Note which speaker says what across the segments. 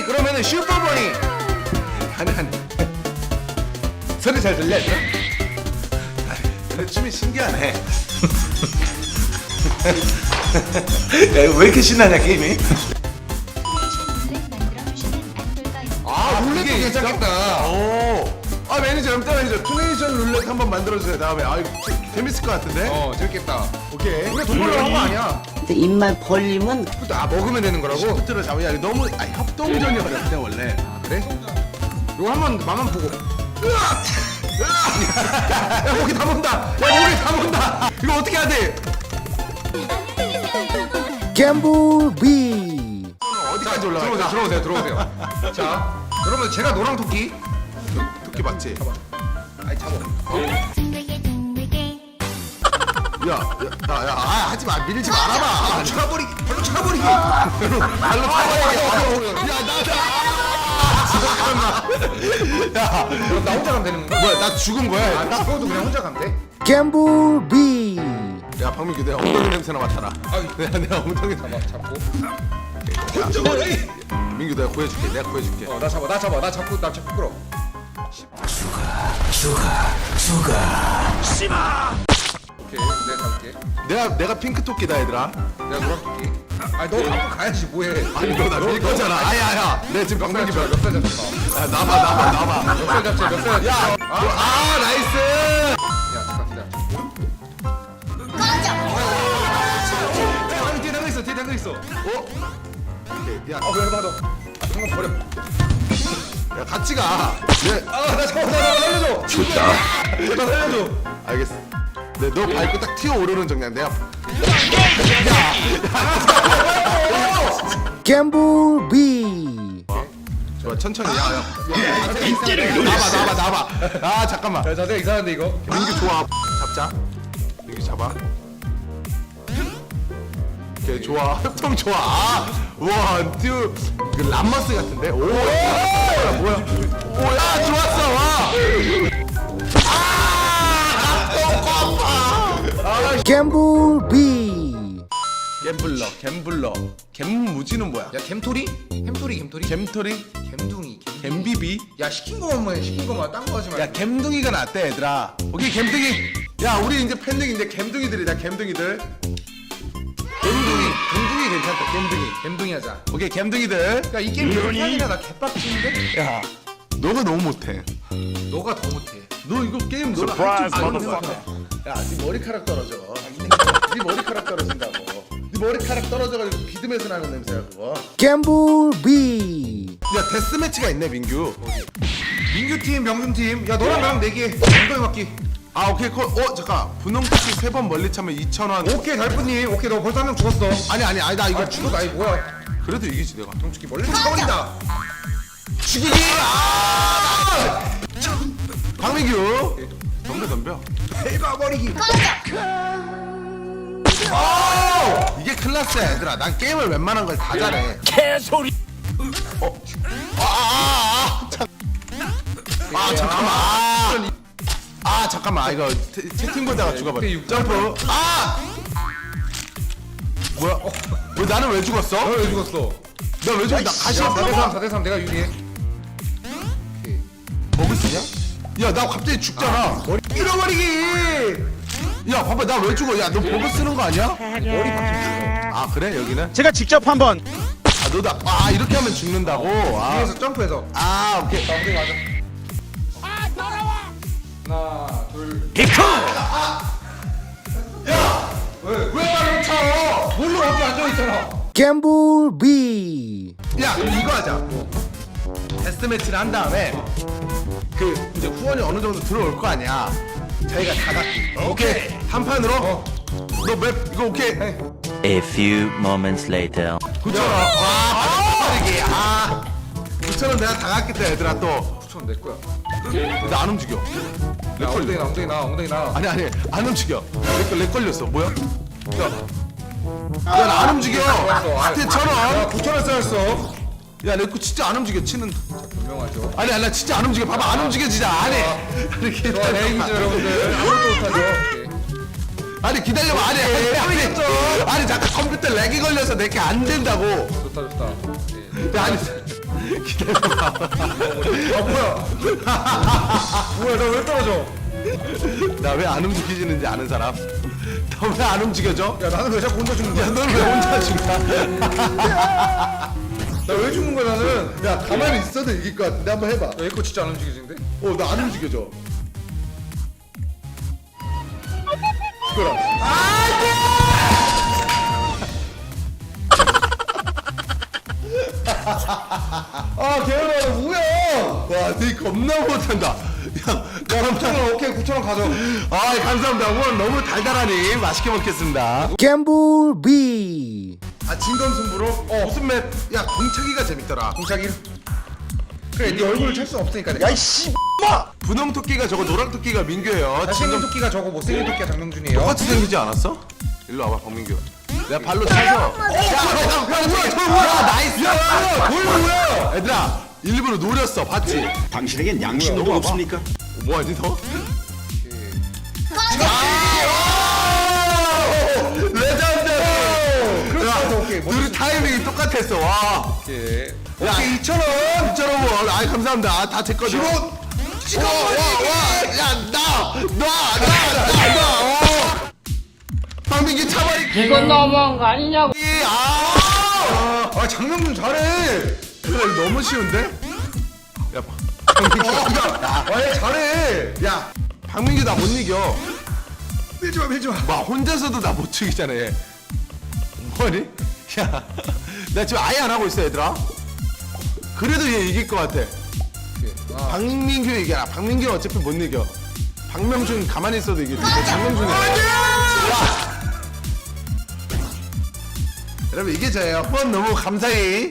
Speaker 1: 오케이 그러면은 슈퍼보니 아니 아니 소리 잘 들려 얘들아?
Speaker 2: 근데 춤이 신기하네.
Speaker 1: 야 이거 왜 이렇게 신나냐 게임이? 아 룰렛도
Speaker 2: 이게?
Speaker 1: 괜찮겠다
Speaker 2: 오. 아 매니저 염따 매니저 투네이션 룰렛 한번 만들어주세요 다음에 아 이거 재- 재밌을 것 같은데
Speaker 1: 어 재밌겠다
Speaker 2: 오케이
Speaker 1: 우리가 돈 벌러 한거 아니야
Speaker 3: 입만 벌리면
Speaker 1: 아 먹으면 되는 거라고?
Speaker 2: 시프트를 잡아 야 이거 너무 아, 협동전이 어렵네 원래
Speaker 1: 아 그래? 이거 한번 맛만 보고 으악! 으악! 야 목이 다 mon다 야 목이 다 mon다 이거 어떻게 해야 돼?
Speaker 3: 갬블비
Speaker 2: 어디까지
Speaker 1: 들어오세요
Speaker 2: 올라갈까?
Speaker 1: 들어오세요 들어오세요 자 여러분 제가 노랑 토끼
Speaker 2: 토끼 맞지?
Speaker 1: 아이 잡아
Speaker 4: 둥글게
Speaker 2: 야, 야, 나, 야, 아, 하지 마, 밀지 말아봐.
Speaker 1: 발로 차버리기 발로 차버리기
Speaker 2: 발로 차버리기. 야, 나, 나.
Speaker 1: 그럼 나 혼자 가면 되는 건가?
Speaker 2: 뭐야, 나 죽은 거야?
Speaker 1: 나 죽어도 그냥 혼자 가면 돼?
Speaker 3: 갬블비
Speaker 2: 야, 박민규, 내가 엉덩이 냄새나 맡아라.
Speaker 1: 아이.
Speaker 2: 내가, 내가 엉덩이
Speaker 1: 잡아 잡고 혼자 버리
Speaker 2: 민규, 내가 구해줄게. 내가 구해줄게.
Speaker 1: 어 나 잡아 나 잡아 나 잡고 나 잡고 끌어 오케이 내가 잡을게
Speaker 2: 내가, 내가 핑크 토끼다, 얘들아.
Speaker 1: 내가 노랑 토끼 아니 너 갖고 가야지 뭐해
Speaker 2: 아니, 너나 밀 거잖아. 아야, 야. 내가 지금 박민규 별.
Speaker 1: 몇살 잡았어
Speaker 2: 야, 나봐, 나봐, 나봐.
Speaker 1: 몇살 잡지 몇 살
Speaker 2: 야,
Speaker 1: 야,
Speaker 2: 아, 아, 나이스.
Speaker 1: 야 잠깐 기다려 꺼져 뒤에 당겨 있어 뒤에 당겨 있어
Speaker 2: 어? 오케이, 야,
Speaker 1: 아왜 받아 아 잠깐 버려
Speaker 2: 야, 같이 가. 네,
Speaker 1: 아나 잠깐 나 살려줘 죽다 나 살려줘
Speaker 2: 알겠어. 네, 너 밟고 딱 튀어 오르는 정량 내가
Speaker 3: 갬블비.
Speaker 2: 좋아 천천히. 야야. 나봐 나봐 나봐 아 잠깐만.
Speaker 1: 야 자세가 이상한데 이거?
Speaker 2: 민규 좋아. 잡자. 민규 잡아. 오케이 좋아. 협동 좋아. 아, 원투. 그 람머스 같은데? 오 뭐야 뭐야? 오 야 좋았어. 와
Speaker 3: 갬블비.
Speaker 2: 갬블러 갬블러. 갬무지는 뭐야?
Speaker 1: 야 겜토리? 햄토리?
Speaker 2: 갬토리?
Speaker 1: 겜둥이 겜
Speaker 2: 갬비비?
Speaker 1: 야 시킨 거만 해 시킨 거만. 딴 거 하지 말고.
Speaker 2: 야 갬둥이가 낫대 얘들아. 오케이 갬둥이. 야 우리 이제 팬들 이제 갬둥이들이다 갬둥이들.
Speaker 1: 겜둥이. 겜둥이 괜찮다. 겜둥이. 겜둥이 하자.
Speaker 2: 오케이 갬둥이들.
Speaker 1: 야 이 게임 이렇게 하니까 나 개빡치는데?
Speaker 2: 야 너가 너무 못해.
Speaker 1: 너가 더 못해
Speaker 2: 너 이거 게임 너는 할줄 거 같아 야네 머리카락 떨어져. 네 머리카락 떨어진다고. 네 머리카락 떨어져가지고 비듬에서 나는 냄새야 그거.
Speaker 3: 갬블비
Speaker 2: 야 데스매치가 있네 민규.
Speaker 1: 민규 팀 명준 팀. 야 너랑 나랑 내기 엉덩이 맞기.
Speaker 2: 아 오케이 콜. 어 잠깐. 분홍토끼 세번 멀리 차면 2,000원.
Speaker 1: 오케이 달프님 오케이 너 벌써 한 명 죽었어.
Speaker 2: 아니 아니 아니 나 이거
Speaker 1: 아 죽었다 이 뭐야
Speaker 2: 그래도 이기지 내가.
Speaker 1: 동축이 멀리 쳐버린다.
Speaker 2: 죽이기! 아! 박민규 덤벼 덤벼.
Speaker 1: 밟아버리기.
Speaker 2: 오! 이게 클라스야 얘들아. 난 게임을 웬만한 걸 다 잘해. 개소리. 어? 아, 아, 아, 참. 아 잠깐만. 아, 아 잠깐만. 아, 이거 채- 채팅 보다가 죽어버려.
Speaker 1: 육
Speaker 2: 점프. 아! 뭐야? 어, 왜 나는 왜 죽었어?
Speaker 1: 너왜 죽었어?
Speaker 2: 나왜 죽었어? 나 가시 야한
Speaker 1: 4대3 4대3 내가 유리해.
Speaker 2: 먹을 수 있냐? 야 나 갑자기 죽잖아.
Speaker 1: 머리 잃어버리기!
Speaker 2: 야 봐봐 나 왜 죽어? 야너 버그 쓰는 거 아니야?
Speaker 1: 머리
Speaker 2: 아 그래 여기는?
Speaker 5: 제가 직접 한번.
Speaker 2: 아 너다 아 이렇게 하면 죽는다고? 아,
Speaker 1: 위에서 점프해서.
Speaker 2: 아 오케이.
Speaker 1: 자 엉덩이 맞아 아 돌아와! 하나 둘. 야왜 말을 쳐 뭘로 어디 앉아있잖아.
Speaker 3: 갬블비.
Speaker 2: 야 그럼 이거 하자 데스매치를 한 다음에 그 이제 후원이 어느 정도 들어올 거 아니야 저희가 다 갖기 오케이 한 판으로 너 맵 이거 오케이
Speaker 6: A few moments later.
Speaker 2: 9천 원 와 빠르게 아 9천 원 내가 다 갖겠다 얘들아 또
Speaker 1: 붙여면 내 거야
Speaker 2: 나 안 움직여
Speaker 1: 야 엉덩이 나 엉덩이 나 엉덩이 나
Speaker 2: 아니 아니 안 움직여 렉, 렉 걸렸어 뭐야? 야나 안 움직여 하트
Speaker 1: 야
Speaker 2: 천원
Speaker 1: 9천원 쌓였어
Speaker 2: 야 렉거 진짜 안 움직여 치는
Speaker 1: 분명하죠
Speaker 2: 아니 아니 나 진짜 안 움직여 봐봐 안 움직여 진짜 안해 이렇게
Speaker 1: 좋아 내기죠 여러분들 아무것도 못하죠 오케이.
Speaker 2: 아니 기다려봐 아니 아니 아니 아니 잠깐 컴퓨터 렉이 걸려서 내게 안 된다고
Speaker 1: 좋다 좋다 오케이.
Speaker 2: 야, 아니
Speaker 1: 기다려봐. 아 뭐야? 뭐야 나 왜 떨어져?
Speaker 2: 나 왜 안 움직이지는지 아는 사람? 너왜안 움직여져?
Speaker 1: 야 나는 왜 자꾸 혼자 죽는 거야?
Speaker 2: 넌왜 혼자 죽나?
Speaker 1: 나 왜 죽는 거야 나는?
Speaker 2: 야 가만히 있어도 이길 것 같은데 한번 해봐.
Speaker 1: 야 이거 진짜 안 움직이지는데?
Speaker 2: 어 나 안 움직여져. 죽어라.
Speaker 1: 아 개열아 뭐야?
Speaker 2: 와, 니 겁나 못한다. 야,
Speaker 1: 야 9천원 오케이 9천 원 가져.
Speaker 2: 아, 감사합니다. 오늘 너무 달달하니 맛있게 먹겠습니다.
Speaker 3: 갬블비
Speaker 2: 아, 진검 승부로? 어, 무슨 맵? 야, 공차기가 재밌더라.
Speaker 1: 공차기. 그래 네 얼굴을 찰 수 없으니까.
Speaker 2: 야, 이씨, 분홍 토끼가 저거 노랑 토끼가 민규예요.
Speaker 1: 잘생긴
Speaker 2: 진검
Speaker 1: 토끼가 저거 못생긴 토끼가 장명준이에요.
Speaker 2: 똑같이 생기지 않았어? 일로 와봐, 박민규. 내가 발로 차서. 야, 야, 야, 뭐야, 저 뭐야? 야, 나이스. 야, 뭐야? 얘들아, 일부러 노렸어, 봤지?
Speaker 5: 당신에겐 양심도 없습니까?
Speaker 2: 뭐하지, 너? 레
Speaker 1: 오케이,
Speaker 2: 둘이 타이밍이 똑같았어, 와.
Speaker 1: 오케이.
Speaker 2: 야, 2,000원! 2,000원! 아이, 감사합니다. 아, 다제 거죠. 와, 와, 와! 야, 나! 놔! 나! 나! 나! 어! 박민기 차버리
Speaker 7: 이건 너무한 거 아니냐고.
Speaker 2: 아!
Speaker 1: 아 장명준 잘해.
Speaker 2: 이거 너무 쉬운데? 야, 박민기. 야,
Speaker 1: 아 얘 잘해.
Speaker 2: 야, 박민기 나못 이겨.
Speaker 1: 밀지 마 밀지 마.
Speaker 2: 막 혼자서도 나 못 죽이잖아, 얘. 뭐니? 야, 나 지금 아예 안 하고 있어, 얘들아. 그래도 얘 이길 것 같아. 박민규 이겨라. 박민규 어차피 못 이겨. 박명준 가만히 있어도 이기지. 장명준이. 야! 여러분 이게 저예요. 후원 너무 감사히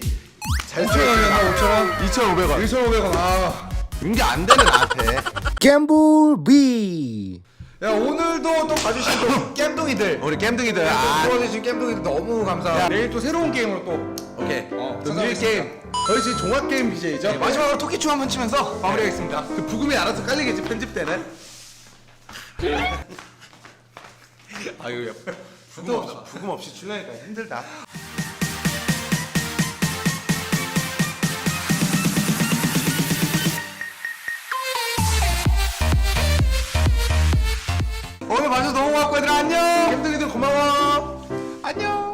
Speaker 2: 잘
Speaker 1: 5천원이었나 5천원?
Speaker 2: 2,500원.
Speaker 1: 2,500원. 아.
Speaker 2: 이게 안 되네 나한테.
Speaker 3: 갬블비
Speaker 1: 야 오늘도 또 봐주신 또 겜동이들.
Speaker 2: 우리 겜둥이들.
Speaker 1: 아,
Speaker 2: 아,
Speaker 1: 도와주신 겜동이들 너무 감사합니다. 내일 또 새로운 게임으로 또
Speaker 2: 오케이.
Speaker 1: 어,
Speaker 2: 또뉴 게임. 저희 지금 종합 게임 BJ죠.
Speaker 1: 마지막으로 토끼춤 한번 치면서 마무리하겠습니다.
Speaker 2: 그 부금이 알아서 깔리겠지 편집 때는. 아유 야. 부금 없이 부금 없이 출연하니까 힘들다.
Speaker 1: 오늘 봐줘서 너무 고맙고 얘들아 안녕. 네, 햄둥이들 고마워. 안녕.